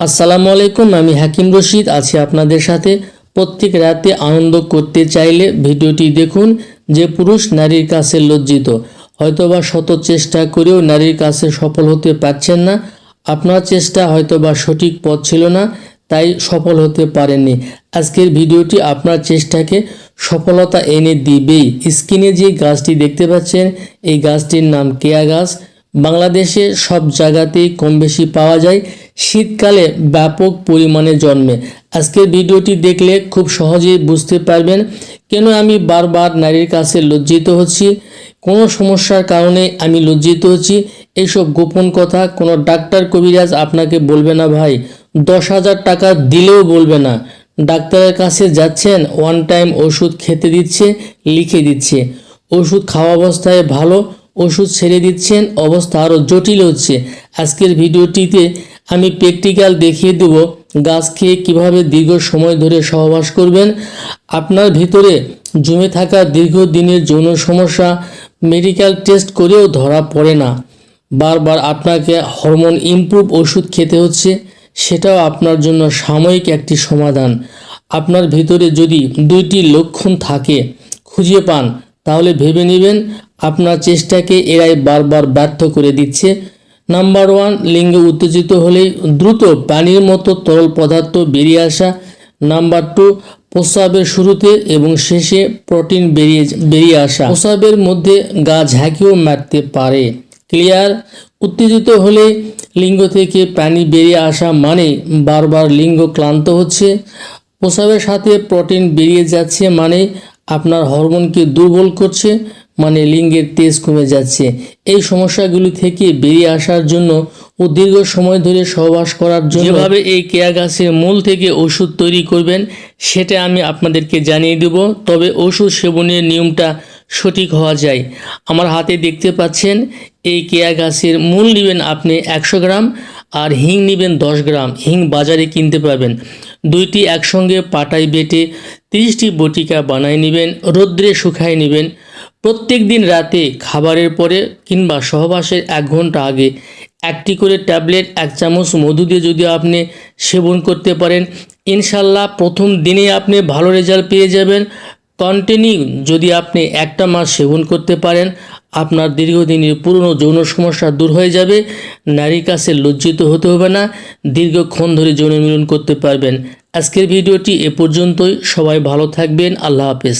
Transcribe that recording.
আসসালামু আলাইকুম, আমি হাকিম রশিদ। আছি আপনাদের সাথে। প্রত্যেক রাতে আনন্দ করতে চাইলে ভিডিওটি দেখুন, যে পুরুষ নারীর কাছে লজ্জিত। হয়তোবা শত চেষ্টা করেও নারীর কাছে সফল হতে পারছেন না। আপনার চেষ্টা হয়তোবা সঠিক পথ ছিল না, তাই সফল হতে পারেননি। আজকের ভিডিওটি আপনার চেষ্টাকে সফলতা এনে দিবেই। স্ক্রিনে যে গাছটি দেখতে পাচ্ছেন, এই গাছটির নাম কেয়া গাছ। বাংলাদেশে সব জায়গাতেই কম বেশি পাওয়া যায় শীতকালে ব্যাপক পরিমাণে জন্মে। আজকের ভিডিওটি দেখলে খুব সহজেই বুঝতে পারবেন কেন আমি বারবার নারীর কাছে লজ্জিত হচ্ছি, কোনো সমস্যার কারণে আমি লজ্জিত হচ্ছি এইসব গোপন কথা কোনো ডাক্তার কবিরাজ আপনাকে বলবে না ভাই, দশ হাজার টাকা দিলেও বলবে না। ডাক্তারের কাছে যাচ্ছেন ওয়ান টাইম ওষুধ খেতে দিচ্ছে, লিখে দিচ্ছে। ওষুধ খাওয়া অবস্থায় ভালো ওষুধ ছেড়ে দিচ্ছেন, অবস্থা আরও জটিল হচ্ছে। আজকের ভিডিওটিতে আমি প্র্যাকটিক্যাল দেখিয়ে দেব গাছ খেয়ে কীভাবে দীর্ঘ সময় ধরে সহবাস করবেন, আপনার ভিতরে জমে থাকা দীর্ঘদিনের যৌন সমস্যা মেডিকেল টেস্ট করেও ধরা পড়ে না। বারবার আপনাকে হরমোন ইমপ্রুভ ওষুধ খেতে হচ্ছে, সেটাও আপনার জন্য সাময়িক একটি সমাধান। আপনার ভিতরে যদি দুইটি লক্ষণ থাকে, খুঁজে পান তাহলে ভেবে নেবেন আপনার চেষ্টাকে এরাই বারবার ব্যর্থ করে দিচ্ছে। নাম্বার ওয়ান লিঙ্গে উত্তেজিত হলেই দ্রুত পানির মতো তরল পদার্থ বেরিয়ে আসা। নাম্বার টু প্রস্রাবের শুরুতে এবং শেষে প্রোটিন বেরিয়ে বেরিয়ে আসা। প্রস্রাবের মধ্যে গা ঝাঁকিও মারতে পারে। ক্লিয়ার উত্তেজিত হলে লিঙ্গ থেকে পানি বেরিয়ে আসা মানে বারবার লিঙ্গ ক্লান্ত হচ্ছে। প্রস্রাবের সাথে প্রোটিন বেরিয়ে যাচ্ছে মানে আপনার হরমোনকে দুর্বল করছে মানে লিঙ্গের তেজ কমে যাচ্ছে। এই সমস্যাগুলি থেকে বেরিয়ে আসার জন্য ও দীর্ঘ সময় ধরে সহবাস করার জন্য যেভাবে এই কেয়া গাছের মূল থেকে ওষুধ তৈরি করবেন, সেটা আমি আপনাদেরকে জানিয়ে দেব। তবে ওষুধ সেবনের নিয়মটা সঠিক হওয়া যায়। আমার হাতে দেখতে পাচ্ছেন, এই কেয়া গাছের মূল নেবেন আপনি একশো গ্রাম আর হিং নেবেন দশ গ্রাম। হিং বাজারে কিনতে পাবেন দুইটি একসঙ্গে পাটায় বেটে তিরিশটি বটিকা বানায় নেবেন, রোদ্রে শুকায় নেবেন। প্রত্যেক দিন রাতে খাবারের পরে কিংবা সহবাসের এক ঘণ্টা আগে একটি করে ট্যাবলেট, এক চামচ মধু দিয়ে যদি আপনি সেবন করতে পারেন, ইনশাল্লাহ প্রথম দিনে আপনি ভালো রেজাল্ট পেয়ে যাবেন। কন্টিনিউ যদি আপনি একটা মাস সেবন করতে পারেন, আপনার দীর্ঘদিনের পুরনো যৌন সমস্যা দূর হয়ে যাবে নারী কাছে লজ্জিত হতে হবে না, দীর্ঘক্ষণ ধরে যৌন মিলন করতে পারবেন। আজকের ভিডিওটি এ পর্যন্তই, সবাই ভালো থাকবেন, আল্লাহ হাফেজ।